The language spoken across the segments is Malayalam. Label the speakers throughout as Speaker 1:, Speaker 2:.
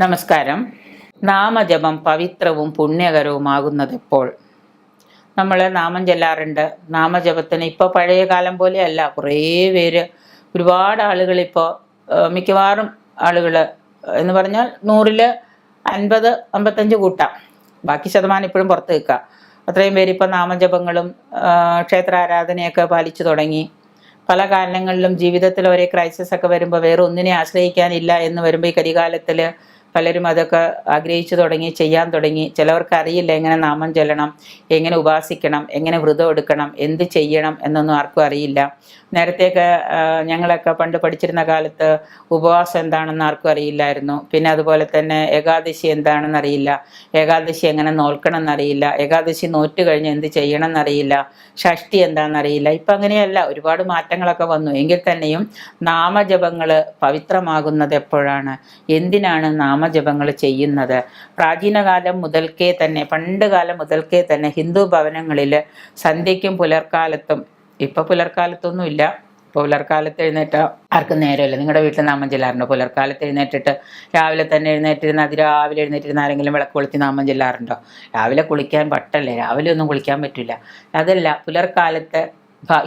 Speaker 1: നമസ്കാരം. നാമജപം പവിത്രവും പുണ്യകരവുമാകുന്നത് എപ്പോൾ നമ്മൾ നാമം ചെല്ലാറുണ്ട്. നാമജപത്തിന് ഇപ്പോൾ പഴയ കാലം പോലെയല്ല. കുറേ പേര് ഒരുപാട് ആളുകൾ ഇപ്പോൾ മിക്കവാറും ആളുകൾ എന്ന് പറഞ്ഞാൽ നൂറിൽ അൻപത് അമ്പത്തഞ്ച് കൂട്ടാം. ബാക്കി ശതമാനം ഇപ്പോഴും പുറത്ത് നിൽക്കുക അത്രയും പേര് ഇപ്പോൾ നാമജപങ്ങളും ക്ഷേത്ര ആരാധനയൊക്കെ പാലിച്ചു തുടങ്ങി. പല കാരണങ്ങളിലും ജീവിതത്തിൽ ഒരേ ക്രൈസിസ് ഒക്കെ വരുമ്പോൾ വേറെ ഒന്നിനെ ആശ്രയിക്കാനില്ല എന്ന് വരുമ്പോൾ ഈ കരികാലത്തിൽ പലരും അതൊക്കെ ആഗ്രഹിച്ചു തുടങ്ങി ചെയ്യാൻ തുടങ്ങി. ചിലവർക്ക് അറിയില്ല എങ്ങനെ നാമം ചൊല്ലണം എങ്ങനെ ഉപാസിക്കണം എങ്ങനെ വ്രതം എടുക്കണം എന്ത് ചെയ്യണം എന്നൊന്നും ആർക്കും അറിയില്ല. നേരത്തെയൊക്കെ ഞങ്ങളൊക്കെ പണ്ട് പഠിച്ചിരുന്ന കാലത്ത് ഉപവാസം എന്താണെന്ന് ആർക്കും അറിയില്ലായിരുന്നു. പിന്നെ അതുപോലെ തന്നെ ഏകാദശി എന്താണെന്ന് അറിയില്ല. ഏകാദശി എങ്ങനെ നോൽക്കണം എന്നറിയില്ല. ഏകാദശി നോറ്റ് കഴിഞ്ഞ് എന്ത് ചെയ്യണം എന്നറിയില്ല. ഷഷ്ടി എന്താണെന്നറിയില്ല ഇപ്പം അങ്ങനെയല്ല. ഒരുപാട് മാറ്റങ്ങളൊക്കെ വന്നു. എങ്കിൽ തന്നെയും നാമജപങ്ങൾ പവിത്രമാകുന്നത് എപ്പോഴാണ്? എന്തിനാണ് നാമജപങ്ങൾ ചെയ്യുന്നത്. പ്രാചീനകാലം മുതൽക്കേ തന്നെ പണ്ട് കാലം മുതൽക്കേ തന്നെ ഹിന്ദു ഭവനങ്ങളിൽ സന്ധ്യയ്ക്കും പുലർക്കാലത്തും ഇപ്പോൾ പുലർക്കാലത്തൊന്നും ഇല്ല ഇപ്പോൾ പുലർക്കാലത്ത് എഴുന്നേറ്റ ആർക്കും നേരമില്ല. നിങ്ങളുടെ വീട്ടിൽ നാമം ചെല്ലാറുണ്ടോ പുലർക്കാലത്ത് എഴുന്നേറ്റിട്ട് രാവിലെ തന്നെ എഴുന്നേറ്റിരുന്ന് അതിരാവിലെ എഴുന്നേറ്റിരുന്ന ആരെങ്കിലും വിളക്ക് കൊളുത്തി നാമം ചെല്ലാറുണ്ടോ രാവിലെ കുളിക്കാൻ പട്ടല്ലേ? രാവിലെ ഒന്നും കുളിക്കാൻ പറ്റില്ല. അതല്ല പുലർക്കാലത്ത്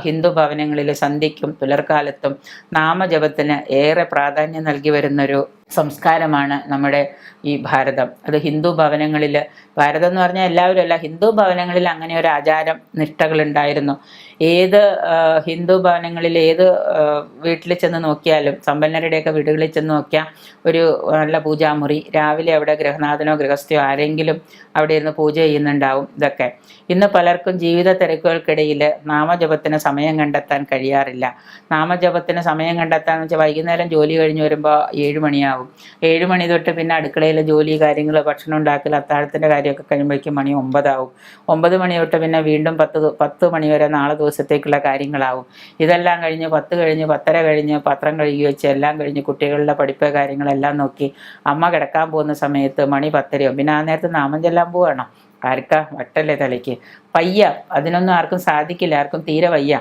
Speaker 1: ഹിന്ദു ഭവനങ്ങളിൽ സന്ധ്യയ്ക്കും പുലർക്കാലത്തും നാമജപത്തിന് ഏറെ പ്രാധാന്യം നൽകി വരുന്നൊരു സംസ്കാരമാണ് നമ്മുടെ ഈ ഭാരതം. അത് ഹിന്ദു ഭവനങ്ങളിൽ ഭാരതം എന്ന് പറഞ്ഞാൽ എല്ലാവരും അല്ല ഹിന്ദു ഭവനങ്ങളിൽ അങ്ങനെ ഒരു ആചാരം നിഷ്ഠകളുണ്ടായിരുന്നു. ഏത് ഹിന്ദു ഭവനങ്ങളിൽ ഏത് വീട്ടിൽ ചെന്ന് നോക്കിയാലും സമ്പന്നരുടെയൊക്കെ വീടുകളിൽ ചെന്ന് നോക്കിയാൽ ഒരു നല്ല പൂജാമുറി രാവിലെ അവിടെ ഗൃഹനാഥനോ ഗൃഹസ്ഥയോ ആരെങ്കിലും അവിടെ ഇരുന്ന് പൂജ ചെയ്യുന്നുണ്ടാവും ഇതൊക്കെ. ഇന്ന് പലർക്കും ജീവിത തിരക്കുകൾക്കിടയിൽ നാമജപത്തിന് സമയം കണ്ടെത്താൻ കഴിയാറില്ല. നാമജപത്തിന് സമയം കണ്ടെത്താന്ന് വെച്ചാൽ വൈകുന്നേരം ജോലി കഴിഞ്ഞ് വരുമ്പോൾ ഏഴ് മണിയാവും. ഏഴ് മണി തൊട്ട് പിന്നെ അടുക്കളയിലെ ജോലി കാര്യങ്ങൾ ഭക്ഷണം ഉണ്ടാക്കൽ അത്താഴത്തിന്റെ കാര്യമൊക്കെ കഴിയുമ്പോഴേക്കും മണി ഒമ്പതാവും. ഒമ്പത് മണി തൊട്ട് പിന്നെ വീണ്ടും പത്ത് പത്ത് മണി വരെ നാളെ ദിവസത്തേക്കുള്ള കാര്യങ്ങളാവും. ഇതെല്ലാം കഴിഞ്ഞ് പത്ത് കഴിഞ്ഞ് പത്തര കഴിഞ്ഞ് പത്രം കഴുകി വെച്ച് എല്ലാം കഴിഞ്ഞ് കുട്ടികളുടെ പഠിപ്പ് കാര്യങ്ങളെല്ലാം നോക്കി അമ്മ കിടക്കാൻ പോകുന്ന സമയത്ത് മണി പത്തരയോ പിന്നെ ആ നേരത്ത് നാമം ചെല്ലാൻ പോവാണോ? ആർക്കാ? വട്ടല്ലേ തലയ്ക്ക്. പയ്യ. അതിനൊന്നും ആർക്കും സാധിക്കില്ല. ആർക്കും തീരെ വയ്യ.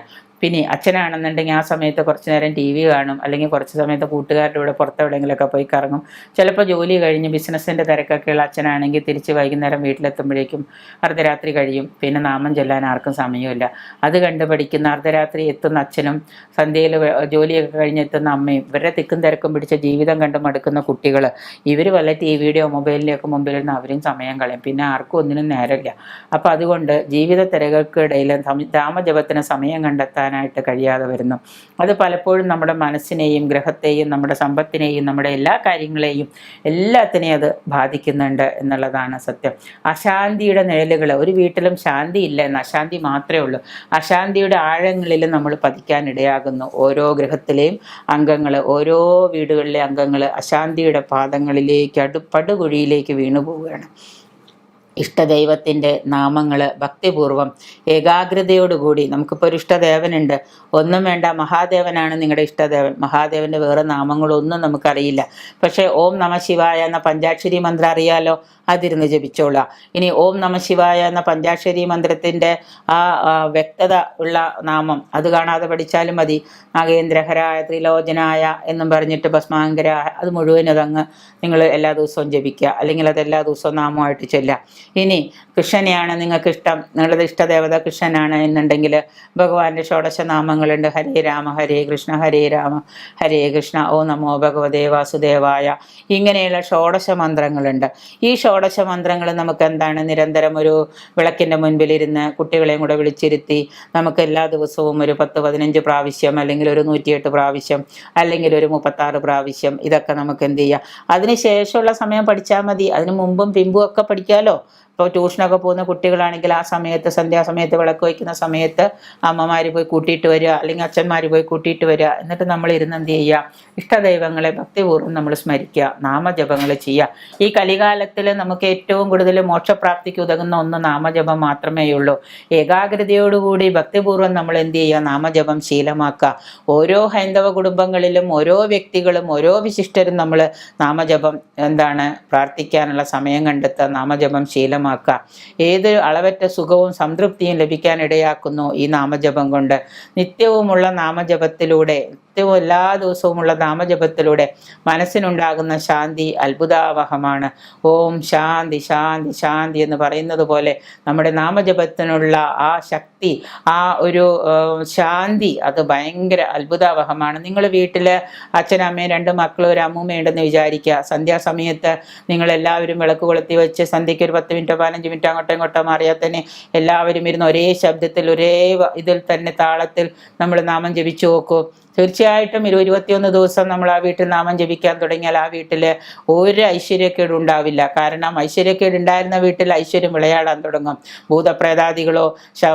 Speaker 1: പിന്നെ അച്ഛനാണെന്നുണ്ടെങ്കിൽ ആ സമയത്ത് കുറച്ച് നേരം ടി വി കാണും. അല്ലെങ്കിൽ കുറച്ച് സമയത്ത് കൂട്ടുകാരുടെ കൂടെ പുറത്തെവിടെയെങ്കിലുമൊക്കെ പോയി കറങ്ങും. ചിലപ്പോൾ ജോലി കഴിഞ്ഞ് ബിസിനസ്സിന്റെ തിരക്കൊക്കെയുള്ള അച്ഛനാണെങ്കിൽ തിരിച്ച് വൈകുന്നേരം വീട്ടിലെത്തുമ്പോഴേക്കും അർദ്ധരാത്രി കഴിയും. പിന്നെ നാമം ചൊല്ലാൻ ആർക്കും സമയമില്ല. അത് കണ്ട് പഠിക്കുന്ന അർദ്ധരാത്രി എത്തുന്ന അച്ഛനും സന്ധ്യയിൽ ജോലിയൊക്കെ കഴിഞ്ഞ് എത്തുന്ന അമ്മയും ഇവരുടെ തിക്കും തിരക്കും പിടിച്ച ജീവിതം കണ്ട് മടുക്കുന്ന കുട്ടികൾ ഇവർ വല്ല ടി വിയുടെയോ മൊബൈലിന്റെയൊക്കെ മുമ്പിൽ നിന്ന് അവരും സമയം കളയും. പിന്നെ ആർക്കും ഒന്നിനും നേരമില്ല. അപ്പോൾ അതുകൊണ്ട് ജീവിത തിരകൾക്കിടയിൽ രാമജപത്തിന് സമയം കണ്ടെത്താനായിട്ട് കഴിയാതെ വരുന്നു. അത് പലപ്പോഴും നമ്മുടെ മനസ്സിനെയും ഗ്രഹത്തെയും നമ്മുടെ സമ്പത്തിനെയും നമ്മുടെ എല്ലാ കാര്യങ്ങളെയും എല്ലാത്തിനെയും അത് ബാധിക്കുന്നുണ്ട് എന്നുള്ളതാണ് സത്യം. അശാന്തിയുടെ നിഴലുകൾ ഒരു വീട്ടിലും ശാന്തി ഇല്ല എന്ന് അശാന്തി മാത്രമേ ഉള്ളൂ. അശാന്തിയുടെ ആഴങ്ങളിൽ നമ്മൾ പതിക്കാനിടയാകുന്നു. ഓരോ ഗ്രഹത്തിലെയും അംഗങ്ങൾ ഓരോ വീടുകളിലെ അംഗങ്ങൾ അശാന്തിയുടെ പാദങ്ങളിലേക്ക് അടുപ്പടുകുഴിയിലേക്ക് വീണു പോവുകയാണ് ഇഷ്ടദൈവത്തിന്റെ നാമങ്ങൾ ഭക്തിപൂർവം ഏകാഗ്രതയോടുകൂടി നമുക്കിപ്പോൾ ഒരു ഇഷ്ടദേവനുണ്ട്. ഒന്നും വേണ്ട മഹാദേവനാണ് നിങ്ങളുടെ ഇഷ്ടദേവൻ. മഹാദേവന്റെ വേറെ നാമങ്ങളൊന്നും നമുക്കറിയില്ല. പക്ഷേ ഓം നമ ശിവായ എന്ന പഞ്ചാക്ഷരി മന്ത്രം അറിയാലോ? അതിരുന്ന് ജപിച്ചോളാം ഇനി ഓം നമ ശിവായ എന്ന പഞ്ചാക്ഷരി മന്ത്രത്തിന്റെ ആ വ്യക്തത ഉള്ള നാമം അത് കാണാതെ പഠിച്ചാലും മതി. നാഗേന്ദ്രഹരായ ത്രിലോചനായ എന്നും പറഞ്ഞിട്ട് ഭസ്മാങ്കര അത് മുഴുവൻ അതങ്ങ് നിങ്ങൾ എല്ലാ ദിവസവും ജപിക്കുക. അല്ലെങ്കിൽ അത് എല്ലാ ദിവസവും നാമമായിട്ട് ചൊല്ലുക. ഇനി കൃഷ്ണനെയാണ് നിങ്ങൾക്ക് ഇഷ്ടം നിങ്ങളുടെ ഇഷ്ടദേവത കൃഷ്ണനാണ് എന്നുണ്ടെങ്കിൽ ഭഗവാന്റെ ഷോഡശ നാമങ്ങളുണ്ട് ഹരേ രാമ ഹരേ കൃഷ്ണ ഹരേ രാമ ഹരേ കൃഷ്ണ ഓ നമോ ഭഗവതേ വാസുദേവായ. ഇങ്ങനെയുള്ള ഷോഡശ മന്ത്രങ്ങളുണ്ട്. ഈ ഷോഡശ മന്ത്രങ്ങൾ നമുക്ക് എന്താണ്? നിരന്തരം ഒരു വിളക്കിന്റെ മുൻപിലിരുന്ന് കുട്ടികളെയും കൂടെ വിളിച്ചിരുത്തി നമുക്ക് എല്ലാ ദിവസവും ഒരു പത്ത് പതിനഞ്ച് പ്രാവശ്യം അല്ലെങ്കിൽ ഒരു നൂറ്റിയെട്ട് പ്രാവശ്യം അല്ലെങ്കിൽ ഒരു മുപ്പത്താറ് പ്രാവശ്യം ഇതൊക്കെ നമുക്ക് എന്ത് ചെയ്യാം? അതിന് ശേഷമുള്ള സമയം പഠിച്ചാൽ മതി. അതിനു മുമ്പും പിമ്പും ഒക്കെ പഠിക്കാമല്ലോ ഇപ്പോൾ ട്യൂഷനൊക്കെ പോകുന്ന കുട്ടികളാണെങ്കിൽ ആ സമയത്ത് സന്ധ്യാസമയത്ത് വിളക്ക് വയ്ക്കുന്ന സമയത്ത് അമ്മമാർ പോയി കൂട്ടിയിട്ട് വരിക അല്ലെങ്കിൽ അച്ഛന്മാർ പോയി കൂട്ടിയിട്ട് വരിക. എന്നിട്ട് നമ്മൾ ഇരുന്ന് എന്ത് ചെയ്യുക? ഇഷ്ടദൈവങ്ങളെ ഭക്തിപൂർവം നമ്മൾ സ്മരിക്കുക നാമജപങ്ങൾ ചെയ്യുക. ഈ കലികാലത്തിൽ നമുക്ക് ഏറ്റവും കൂടുതൽ മോക്ഷപ്രാപ്തിക്ക് ഉതകുന്ന ഒന്ന് നാമജപം മാത്രമേ ഉള്ളൂ. ഏകാഗ്രതയോടുകൂടി ഭക്തിപൂർവം നമ്മൾ എന്ത് ചെയ്യുക? നാമജപം ശീലമാക്കുക. ഓരോ ഹൈന്ദവ കുടുംബങ്ങളിലും ഓരോ വ്യക്തികളും ഓരോ വിശിഷ്ടരും നമ്മൾ നാമജപം എന്താണ് പ്രാർത്ഥിക്കാനുള്ള സമയം കണ്ടെത്തുക നാമജപം ശീലമാക്കുക ഏത് അളവറ്റ സുഖവും സംതൃപ്തിയും ലഭിക്കാൻ ഇടയാക്കുന്നു ഈ നാമജപം കൊണ്ട്. നിത്യവുമുള്ള നാമജപത്തിലൂടെ നിത്യവും എല്ലാ ദിവസവുമുള്ള നാമജപത്തിലൂടെ മനസ്സിനുണ്ടാകുന്ന ശാന്തി അത്ഭുതാവഹമാണ്. ഓം ശാന്തി ശാന്തി ശാന്തി എന്ന് പറയുന്നത് പോലെ നമ്മുടെ നാമജപത്തിനുള്ള ആ ശക്തി ആ ഒരു ശാന്തി അത് ഭയങ്കര അത്ഭുതാവഹമാണ്. നിങ്ങൾ വീട്ടിൽ അച്ഛനമ്മയും രണ്ട് മക്കളും ഒരു അമ്മൂമ്മയുണ്ടെന്ന് വിചാരിക്കുക. സന്ധ്യാസമയത്ത് നിങ്ങളെല്ലാവരും വിളക്ക് കൊളുത്തി വെച്ച് സന്ധ്യയ്ക്ക് ഒരു പത്ത് മിനിറ്റോ പതിനഞ്ച് മിനിറ്റോ അങ്ങോട്ടോ ഇങ്ങോട്ടോ മാറിയാൽ തന്നെ എല്ലാവരും ഇരുന്ന് ഒരേ ശബ്ദത്തിൽ ഒരേ ഇതിൽ തന്നെ താളത്തിൽ നമ്മൾ നാമം ജപിച്ചു നോക്കൂ. തീർച്ചയായിട്ടും ഒരു ഇരുപത്തിയൊന്ന് ദിവസം നമ്മൾ ആ വീട്ടിൽ നാമം ജപിക്കാൻ തുടങ്ങിയാൽ ആ വീട്ടിൽ ഒരു ഐശ്വര്യക്കേട് ഉണ്ടാവില്ല. കാരണം ഐശ്വര്യക്കേട് ഉണ്ടായിരുന്ന വീട്ടിൽ ഐശ്വര്യം വിളയാടാൻ തുടങ്ങും. ഭൂതപ്രേതാദികളോ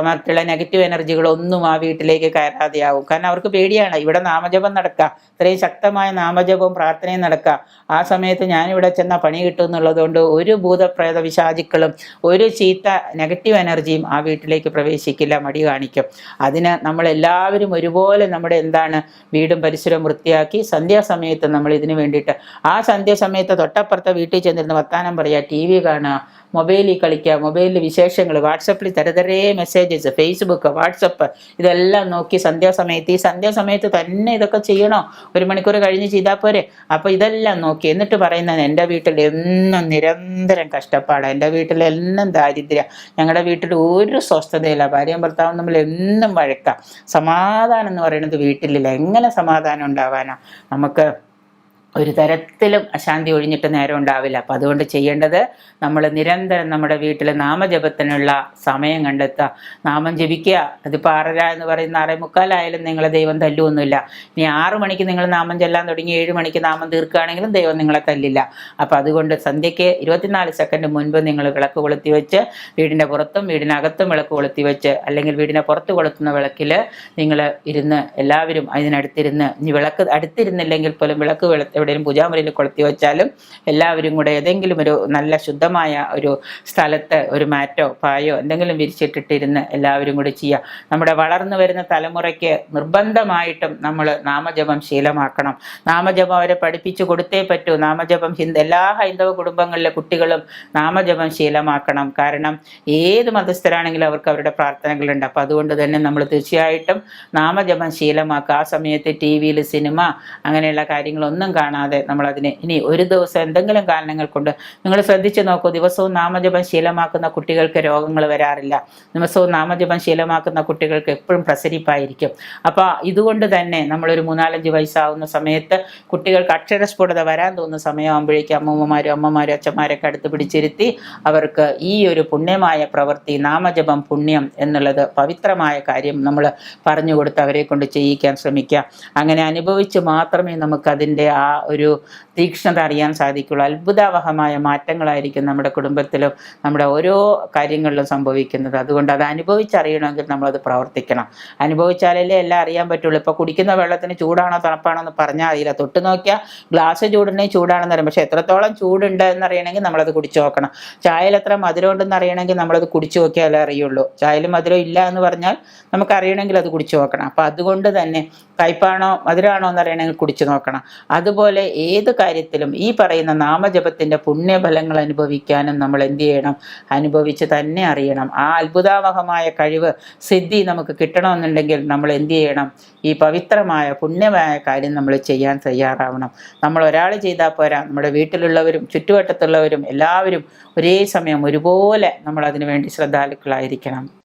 Speaker 1: മറ്റുള്ള നെഗറ്റീവ് എനർജികളോ ഒന്നും ആ വീട്ടിലേക്ക് കയറാതെയാവും. കാരണം അവർക്ക് പേടിയാണ്. ഇവിടെ നാമജപം നടക്കുക ഇത്രയും ശക്തമായ നാമജപവും പ്രാർത്ഥനയും നടക്കുക ആ സമയത്ത് ഞാനിവിടെ ചെന്ന പണി കിട്ടും എന്നുള്ളതുകൊണ്ട് ഒരു ഭൂതപ്രേത വിശാചിക്കളും ഒരു ചീത്ത നെഗറ്റീവ് എനർജിയും ആ വീട്ടിലേക്ക് പ്രവേശിക്കില്ല. മടി കാണിക്കും. അതിന് നമ്മളെല്ലാവരും ഒരുപോലെ നമ്മുടെ എന്താണ് വീടും പരിസരവും വൃത്തിയാക്കി സന്ധ്യാസമയത്ത് നമ്മൾ ഇതിനു വേണ്ടിയിട്ട് ആ സന്ധ്യാസമയത്ത് തൊട്ടപ്പുറത്തെ വീട്ടിൽ ചെന്നിരുന്ന് വർത്താനം പറയുക ടി വി കാണുക മൊബൈലിൽ കളിക്കുക മൊബൈലിൽ വിശേഷങ്ങൾ വാട്സപ്പിൽ തരതരേ മെസ്സേജസ് ഫേസ്ബുക്ക് വാട്സപ്പ് ഇതെല്ലാം നോക്കി സന്ധ്യാസമയത്ത്. ഈ സന്ധ്യാസമയത്ത് തന്നെ ഇതൊക്കെ ചെയ്യണോ? ഒരു മണിക്കൂർ കഴിഞ്ഞ് ചെയ്താൽ പോരെ. അപ്പോൾ ഇതെല്ലാം നോക്കി എന്നിട്ട് പറയുന്നത് എന്റെ വീട്ടിൽ എന്നും നിരന്തരം കഷ്ടപ്പാടാണ് എന്റെ വീട്ടിൽ എന്നും ദാരിദ്ര്യം. ഞങ്ങളുടെ വീട്ടിൽ ഒരു സ്വസ്ഥതയില്ല. ഭാര്യയും ഭർത്താവും തമ്മിൽ എന്നും വഴക്കാം. സമാധാനം എന്ന് പറയുന്നത് വീട്ടിലില്ല. എങ്ങനെ സമാധാനം ഉണ്ടാവാനാണ് നമുക്ക് ഒരു തരത്തിലും അശാന്തി ഒഴിഞ്ഞിട്ട് നേരം ഉണ്ടാവില്ല. അപ്പം അതുകൊണ്ട് ചെയ്യേണ്ടത് നമ്മൾ നിരന്തരം നമ്മുടെ വീട്ടിൽ നാമജപത്തിനുള്ള സമയം കണ്ടെത്തുക. നാമം ജപിക്കുക. അതിപ്പോൾ ആറര എന്ന് പറയുന്ന ആറേ മുക്കാലായാലും നിങ്ങളെ ദൈവം തല്ലുമൊന്നുമില്ല ഇനി ആറ് മണിക്ക് നിങ്ങൾ നാമം ചെല്ലാൻ തുടങ്ങി ഏഴ് മണിക്ക് നാമം തീർക്കുകയാണെങ്കിലും ദൈവം നിങ്ങളെ തല്ലില്ല. അപ്പം അതുകൊണ്ട് സന്ധ്യയ്ക്ക് ഇരുപത്തിനാല് സെക്കൻഡ് മുൻപ് നിങ്ങൾ വിളക്ക് കൊളുത്തി വെച്ച് വീടിന്റെ പുറത്തും വീടിനകത്തും വിളക്ക് കൊളുത്തി വെച്ച് അല്ലെങ്കിൽ വീടിനെ പുറത്ത് കൊളുത്തുന്ന വിളക്കിൽ നിങ്ങൾ ഇരുന്ന് എല്ലാവരും അതിനടുത്തിരുന്ന് ഇനി വിളക്ക് അടുത്തിരുന്നില്ലെങ്കിൽ പോലും വിളക്ക് വെള എവിടെയും പൂജാമുറിയിൽ കൊളുത്തി വെച്ചാലും എല്ലാവരും കൂടെ ഏതെങ്കിലും ഒരു നല്ല ശുദ്ധമായ ഒരു സ്ഥലത്ത് ഒരു മാറ്റോ പായോ എന്തെങ്കിലും വിരിച്ചിട്ടിട്ടിരുന്ന് എല്ലാവരും കൂടി ചെയ്യുക നമ്മുടെ വളർന്നു വരുന്ന തലമുറയ്ക്ക് നിർബന്ധമായിട്ടും നമ്മൾ നാമജപം ശീലമാക്കണം. നാമജപം അവരെ പഠിപ്പിച്ചു കൊടുത്തേ പറ്റൂ. നാമജപം ഹിന്ദ എല്ലാ ഹൈന്ദവ കുടുംബങ്ങളിലെ കുട്ടികളും നാമജപം ശീലമാക്കണം. കാരണം ഏത് മതസ്ഥരാണെങ്കിലും അവർക്ക് അവരുടെ പ്രാർത്ഥനകളുണ്ട്. അപ്പോൾ അതുകൊണ്ട് തന്നെ നമ്മൾ തീർച്ചയായിട്ടും നാമജപം ശീലമാക്കുക. ആ സമയത്ത് ടി വിയിൽ സിനിമ അങ്ങനെയുള്ള കാര്യങ്ങളൊന്നും കാണാതെ നമ്മളതിനെ ഇനി ഒരു ദിവസം എന്തെങ്കിലും കാരണങ്ങൾ കൊണ്ട് നിങ്ങൾ ശ്രദ്ധിച്ചു നോക്കൂ ദിവസവും നാമജപം ശീലമാക്കുന്ന കുട്ടികൾക്ക് രോഗങ്ങൾ വരാറില്ല. ദിവസവും നാമജപം ശീലമാക്കുന്ന കുട്ടികൾക്ക് എപ്പോഴും പ്രസരിപ്പായിരിക്കും. അപ്പോൾ ഇതുകൊണ്ട് തന്നെ നമ്മളൊരു മൂന്നാലഞ്ച് വയസ്സാവുന്ന സമയത്ത് കുട്ടികൾക്ക് അക്ഷരസ്ഫുടത വരാൻ തോന്നുന്ന സമയമാകുമ്പോഴേക്കും അമ്മൂമ്മമാരും അമ്മമാരും അച്ഛന്മാരൊക്കെ അടുത്ത് പിടിച്ചിരുത്തി അവർക്ക് ഈ ഒരു പുണ്യമായ പ്രവൃത്തി നാമജപം പുണ്യം എന്നുള്ളത് പവിത്രമായ കാര്യം നമ്മൾ പറഞ്ഞു കൊടുത്ത് അവരെ കൊണ്ട് ചെയ്യിക്കാൻ ശ്രമിക്കുക അങ്ങനെ അനുഭവിച്ച് മാത്രമേ നമുക്കതിന്റെ ആ ഒരു തീക്ഷ്ണത അറിയാൻ സാധിക്കുള്ളൂ. അത്ഭുതാവഹമായ മാറ്റങ്ങളായിരിക്കും നമ്മുടെ കുടുംബത്തിലും നമ്മുടെ ഓരോ കാര്യങ്ങളിലും സംഭവിക്കുന്നത്. അതുകൊണ്ട് അത് അനുഭവിച്ചറിയണമെങ്കിൽ നമ്മളത് പ്രവർത്തിക്കണം. അനുഭവിച്ചാലല്ലേ എല്ലാം അറിയാൻ പറ്റുള്ളൂ. ഇപ്പോൾ കുടിക്കുന്ന വെള്ളത്തിന് ചൂടാണോ തണുപ്പാണോ എന്ന് പറഞ്ഞാൽ അറിയില്ല തൊട്ട് നോക്കിയാൽ ഗ്ലാസ് ചൂടുണ്ടെങ്കിൽ ചൂടാണെന്ന് അറിയാം. പക്ഷേ എത്രത്തോളം ചൂടുണ്ട് എന്നറിയണമെങ്കിൽ നമ്മളത് കുടിച്ചു നോക്കണം. ചായയിൽ എത്ര മധുരം ഉണ്ടെന്ന് അറിയണമെങ്കിൽ നമ്മളത് കുടിച്ചു നോക്കിയാലേ അറിയുള്ളൂ. ചായയിൽ മധുരം ഇല്ല എന്ന് പറഞ്ഞാൽ നമുക്ക് അറിയണമെങ്കിൽ അത് കുടിച്ചു നോക്കണം. അപ്പോൾ അതുകൊണ്ട് തന്നെ കയ്പാണോ മധുരമാണോ എന്ന് അറിയണമെങ്കിൽ കുടിച്ചു നോക്കണം. അതുപോലെ ഏത് കാര്യത്തിലും ഈ പറയുന്ന നാമജപത്തിന്റെ പുണ്യഫലങ്ങൾ അനുഭവിക്കാനും നമ്മൾ എന്ത് ചെയ്യണം? അനുഭവിച്ച് തന്നെ അറിയണം. ആ അത്ഭുതാവഹമായ കഴിവ് സിദ്ധി നമുക്ക് കിട്ടണമെന്നുണ്ടെങ്കിൽ നമ്മൾ എന്ത് ചെയ്യണം? ഈ പവിത്രമായ പുണ്യമായ കാര്യം നമ്മൾ ചെയ്യാൻ തയ്യാറാവണം. നമ്മൾ ഒരാൾ ചെയ്താൽ പോരാ. നമ്മുടെ വീട്ടിലുള്ളവരും ചുറ്റുവട്ടത്തുള്ളവരും എല്ലാവരും ഒരേ സമയം ഒരുപോലെ നമ്മൾ അതിനുവേണ്ടി ശ്രദ്ധാലുക്കളായിരിക്കണം.